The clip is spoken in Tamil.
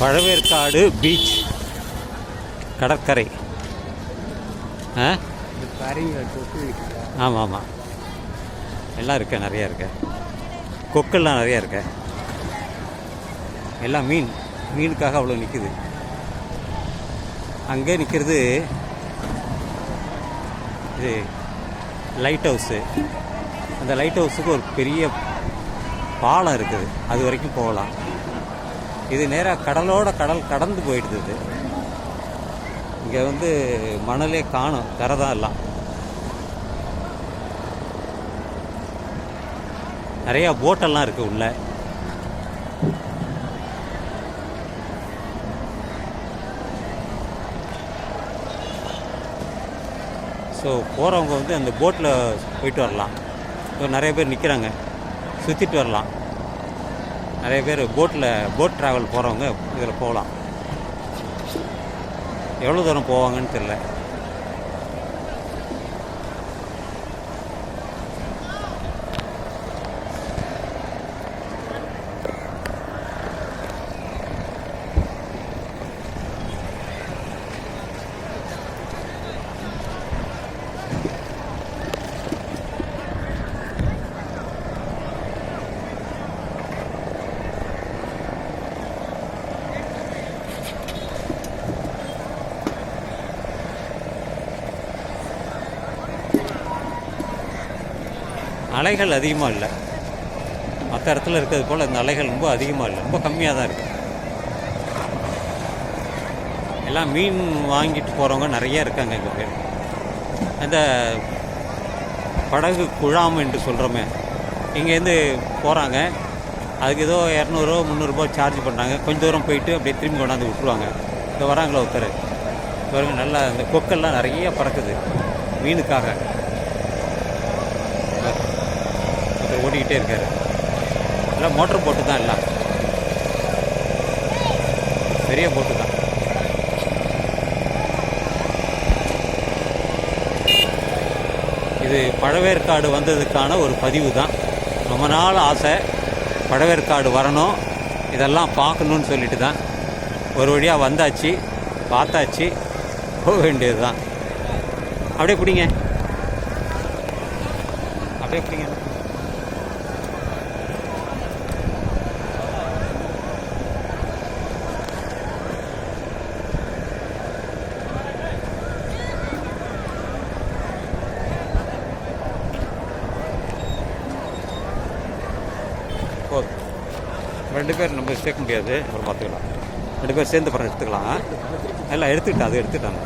பழவேற்காடு பீச். கடற்கரை. ஆ? இந்த ஆமாம். ஆமாம் எல்லாம் இருக்கு நிறையா இருக்கு. கொக்கெல்லாம் நிறையா இருக்கு. எல்லாம் மீன். மீனுக்காக அவ்வளோ நிற்குது அங்கே நிற்கிறது இது லைட் ஹவுஸு அந்த லைட் ஹவுஸுக்கு ஒரு பெரிய பாலம் இருக்குது. அது வரைக்கும் போகலாம். இது நேராக கடலோட கடல் கடந்து போயிடுது இங்கே வந்து மணலே காணும் கரை தான் எல்லாம். நிறையா போட்டெல்லாம் இருக்குது உள்ள. ஸோ போகிறவங்க வந்து அந்த போட்டில் போயிட்டு வரலாம். ஸோ நிறைய பேர் நிற்கிறாங்க சுற்றிட்டு வரலாம். நிறைய பேர் போட்டில் போட் ட்ராவல் போகிறவங்க இதில் போகலாம். எவ்வளோ தூரம் போவாங்கன்னு தெரில அலைகள் அதிகமாக இல்லை. மற்ற இடத்துல இருக்கிறது போல் இந்த அலைகள் ரொம்ப அதிகமாக இல்லை. ரொம்ப கம்மியாக தான் இருக்குது எல்லாம் மீன் வாங்கிட்டு போகிறவங்க நிறைய இருக்காங்க எங்கள் பேர். அந்த படகு குழாம் என்று சொல்கிறோமே இங்கேருந்து போகிறாங்க அதுக்கு ஏதோ இரநூறுவா முந்நூறுரூபா சார்ஜ் பண்ணுறாங்க கொஞ்சம் தூரம் போயிட்டு அப்படியே திரும்பி கொண்டாந்து விட்ருவாங்க இங்கே வராங்களோ ஒருத்தர்? பாருங்க நல்லா இந்த கொக்கெல்லாம் நிறைய பறக்குது மீனுக்காக ஒருத்தர் ஓடிக்கிட்டே இருக்கார். எல்லாம் மோட்டர் போட்டு தான் எல்லாம். பெரிய போட்டு தான். இது பழவேற்காடு வந்ததுக்கான ஒரு பதிவு தான். ரொம்ப நாள் ஆசை பழவேற்காடு வரணும். இதெல்லாம் பார்க்கணுன்னு சொல்லிட்டு தான். ஒரு வழியாக வந்தாச்சு பார்த்தாச்சு போக வேண்டியது தான். அப்படியே பிடிங்க. அப்படியே பிடிங்க. ரெண்டு பேர் நம்ம சேர்க்க முடியாது. அப்புறம் பார்த்துக்கலாம். ரெண்டு பேர் சேர்ந்து படம் எடுத்துக்கலாம். எல்லாம் எடுத்துக்கிட்டேன் அது எடுத்துட்டாங்க